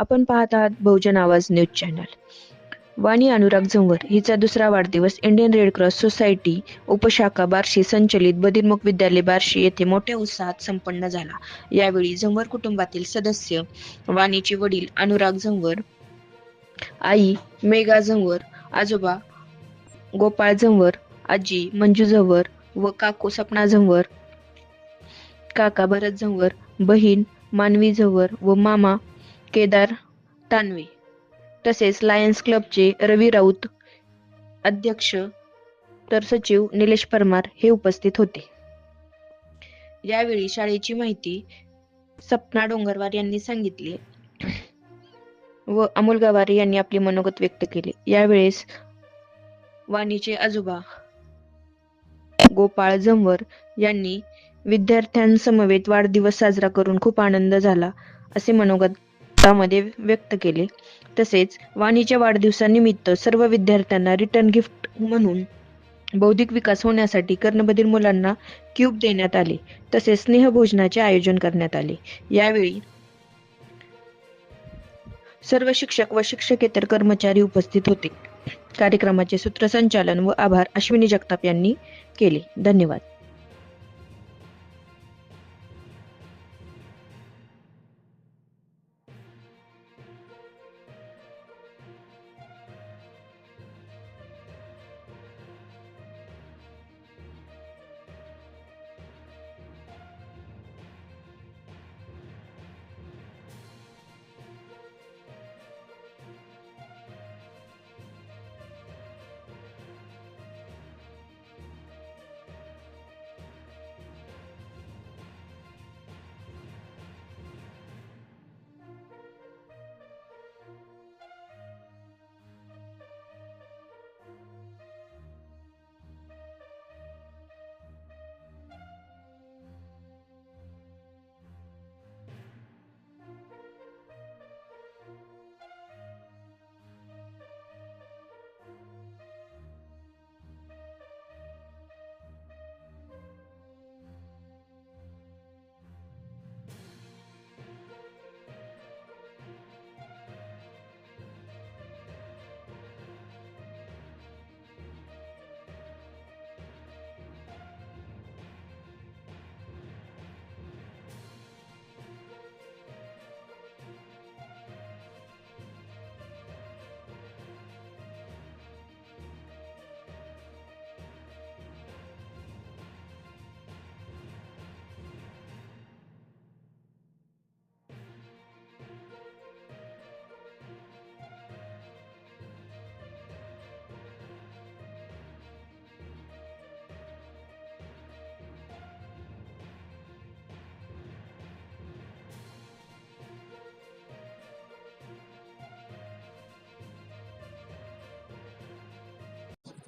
आपण पाहत आहात बहुजन आवाज न्यूज चॅनल. वाणी अनुराग झंवर हिचा दुसरा वाढदिवस इंडियन रेड क्रॉस सोसायटी उपशाखा बार्शी संचलित बदिरमुख विद्यालय बार्शी येथे मोठ्या उत्साहात संपन्न झाला. यावेळी झंवर कुटुंबातील सदस्य वाणीचे वडील अनुराग झंवर आई मेघा झंवर आजोबा गोपाळ झंवर आजी मंजू झंवर व काकू सपना झंवर काका भरत झंवर बहीण मानवी झंवर व मामा केदार तानवे तसेच लायन्स क्लबचे रवी राऊत अध्यक्ष तर सचिव निलेश परमार हे उपस्थित होते. यावेळी शाळेची माहिती सपना डोंगरवार यांनी सांगितली व अमोल गवारे यांनी आपले मनोगत व्यक्त केले. यावेळेस वाणीचे आजोबा गोपाळ जमवर यांनी विद्यार्थ्यांसमवेत वाढदिवस साजरा करून खूप आनंद झाला असे मनोगत मध्ये व्यक्त केले. तसेच वाणीच्या वाढदिवसानिमित्त सर्व विद्यार्थ्यांना रिटर्न गिफ्ट म्हणून बौद्धिक विकास होण्यासाठी कर्णबधीर मुलांना क्यूब देण्यात आले. तसेच स्नेहभोजनाचे आयोजन करण्यात आले. यावेळी सर्व शिक्षक व शिक्षकेतर कर्मचारी उपस्थित होते. कार्यक्रमाचे सूत्रसंचालन व आभार अश्विनी जगताप यांनी केले. धन्यवाद.